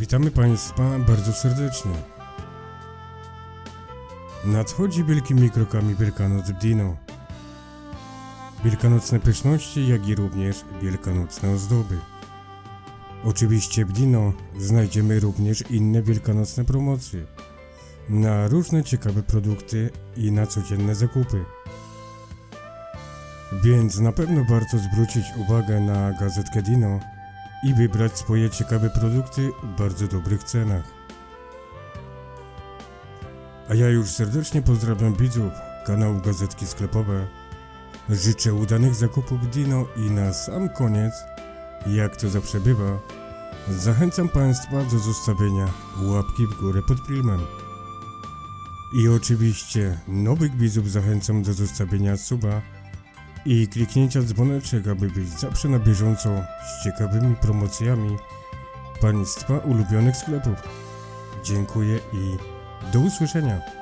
Witamy Państwa bardzo serdecznie. Nadchodzi wielkimi krokami Wielkanoc w Dino. Wielkanocne pyszności, jak i również wielkanocne ozdoby. Oczywiście w Dino znajdziemy również inne wielkanocne promocje na różne ciekawe produkty i na codzienne zakupy. Więc na pewno warto zwrócić uwagę na gazetkę Dino i wybrać swoje ciekawe produkty w bardzo dobrych cenach. A ja już serdecznie pozdrawiam widzów kanału Gazetki Sklepowe. Życzę udanych zakupów Dino i na sam koniec, jak to zawsze bywa, zachęcam Państwa do zostawienia łapki w górę pod filmem. I oczywiście nowych widzów zachęcam do zostawienia suba i kliknięcia dzwoneczek, aby być zawsze na bieżąco z ciekawymi promocjami Państwa ulubionych sklepów. Dziękuję i do usłyszenia.